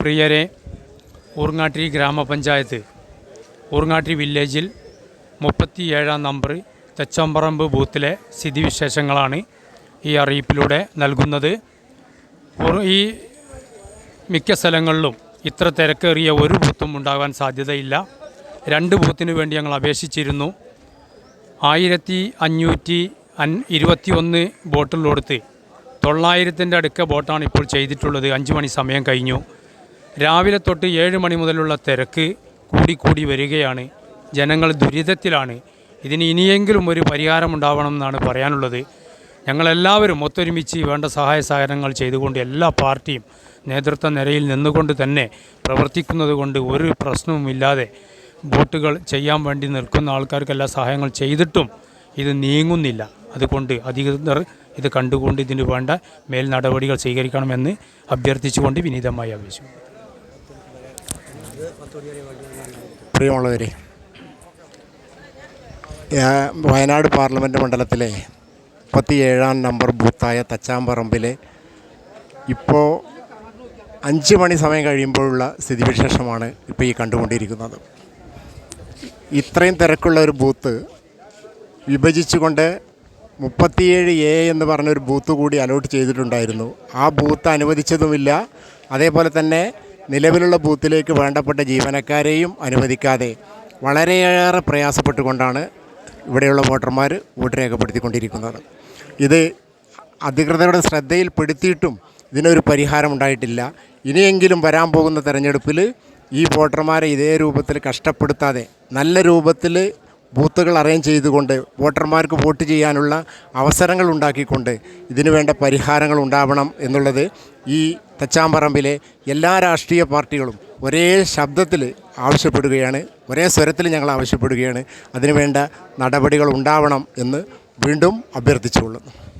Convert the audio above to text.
പ്രിയരെ ഊർങ്ങാട്ടി ഗ്രാമപഞ്ചായത്ത് ഊർങ്ങാട്ടി വില്ലേജിൽ മുപ്പത്തി ഏഴാം നമ്പർ തെച്ചമ്പറമ്പ് ബൂത്തിലെ സ്ഥിതിവിശേഷങ്ങളാണ് ഈ അറിയിപ്പിലൂടെ നൽകുന്നത്. ഈ മിക്ക സ്ഥലങ്ങളിലും ഇത്ര തിരക്കേറിയ ഒരു ബൂത്തും ഉണ്ടാകാൻ സാധ്യതയില്ല. രണ്ട് ബൂത്തിന് വേണ്ടി ഞങ്ങൾ അപേക്ഷിച്ചിരുന്നു. ആയിരത്തി അഞ്ഞൂറ്റി അൻ ഇരുപത്തി ഒന്ന് ബോട്ടിൽ കൊടുത്ത് തൊള്ളായിരത്തിന്റെ അടുക്ക ബോട്ടാണ് ഇപ്പോൾ ചെയ്തിട്ടുള്ളത്. അഞ്ച് മണി സമയം കഴിഞ്ഞു. രാവിലെ തൊട്ട് ഏഴ് മണി മുതലുള്ള തിരക്ക് കൂടിക്കൂടി വരികയാണ്. ജനങ്ങൾ ദുരിതത്തിലാണ്. ഇതിന് ഇനിയെങ്കിലും ഒരു പരിഹാരമുണ്ടാവണം എന്നാണ് പറയാനുള്ളത്. ഞങ്ങളെല്ലാവരും ഒത്തൊരുമിച്ച് വേണ്ട സഹായ സഹകരണങ്ങൾ ചെയ്തുകൊണ്ട് എല്ലാ പാർട്ടിയും നേതൃത്വ നിരയിൽ നിന്നുകൊണ്ട് തന്നെ പ്രവർത്തിക്കുന്നത് കൊണ്ട് ഒരു പ്രശ്നവുമില്ലാതെ ബോട്ടുകൾ ചെയ്യാൻ വേണ്ടി നിൽക്കുന്ന ആൾക്കാർക്കെല്ലാം സഹായങ്ങൾ ചെയ്തിട്ടും ഇത് നീങ്ങുന്നില്ല. അതുകൊണ്ട് അധികൃതർ ഇത് കണ്ടുകൊണ്ട് ഇതിന് വേണ്ട മേൽ നടപടികൾ സ്വീകരിക്കണമെന്ന് അഭ്യർത്ഥിച്ചുകൊണ്ട് വിനീതമായി അപേക്ഷിച്ചു പ്രിയമുള്ളവരെ വയനാട് പാർലമെന്റ് മണ്ഡലത്തിലെ മുപ്പത്തി ഏഴാം നമ്പർ ബൂത്തായ തച്ചാമ്പറമ്പിലെ ഇപ്പോൾ അഞ്ച് മണി സമയം കഴിയുമ്പോഴുള്ള സ്ഥിതിവിശേഷമാണ് ഇപ്പോൾ ഈ കണ്ടുകൊണ്ടിരിക്കുന്നത്. ഇത്രയും തിരക്കുള്ള ഒരു ബൂത്ത് വിഭജിച്ചുകൊണ്ട് മുപ്പത്തിയേഴ് എ എന്ന് പറഞ്ഞൊരു ബൂത്ത് കൂടി അലോട്ട് ചെയ്തിട്ടുണ്ടായിരുന്നു. ആ ബൂത്ത് അനുവദിച്ചതുമില്ല. അതേപോലെ തന്നെ നിലവിലുള്ള ബൂത്തിലേക്ക് വേണ്ടപ്പെട്ട ജീവനക്കാരെയും അനുവദിക്കാതെ വളരെയേറെ പ്രയാസപ്പെട്ടുകൊണ്ടാണ് ഇവിടെയുള്ള വോട്ടർമാർ വോട്ട് രേഖപ്പെടുത്തിക്കൊണ്ടിരിക്കുന്നത്. ഇത് അധികൃതരുടെ ശ്രദ്ധയിൽപ്പെടുത്തിയിട്ടും ഇതിനൊരു പരിഹാരം ഉണ്ടായിട്ടില്ല. ഇനിയെങ്കിലും വരാൻ പോകുന്ന തെരഞ്ഞെടുപ്പിൽ ഈ വോട്ടർമാരെ ഇതേ രൂപത്തിൽ കഷ്ടപ്പെടുത്താതെ നല്ല രൂപത്തിൽ ബൂത്തുകൾ അറേഞ്ച് ചെയ്തുകൊണ്ട് വോട്ടർമാർക്ക് വോട്ട് ചെയ്യാനുള്ള അവസരങ്ങൾ ഉണ്ടാക്കിക്കൊണ്ട് ഇതിനു വേണ്ട പരിഹാരങ്ങൾ ഉണ്ടാവണം എന്നുള്ളത് ഈ തച്ചാമ്പറമ്പിലെ എല്ലാ രാഷ്ട്രീയ പാർട്ടികളും ഒരേ ശബ്ദത്തിൽ ആവശ്യപ്പെടുകയാണ് ഒരേ സ്വരത്തിൽ ഞങ്ങൾ ആവശ്യപ്പെടുകയാണ്. അതിനുവേണ്ട നടപടികൾ ഉണ്ടാവണം എന്ന് വീണ്ടും അഭ്യർത്ഥിച്ചുകൊള്ളുന്നു.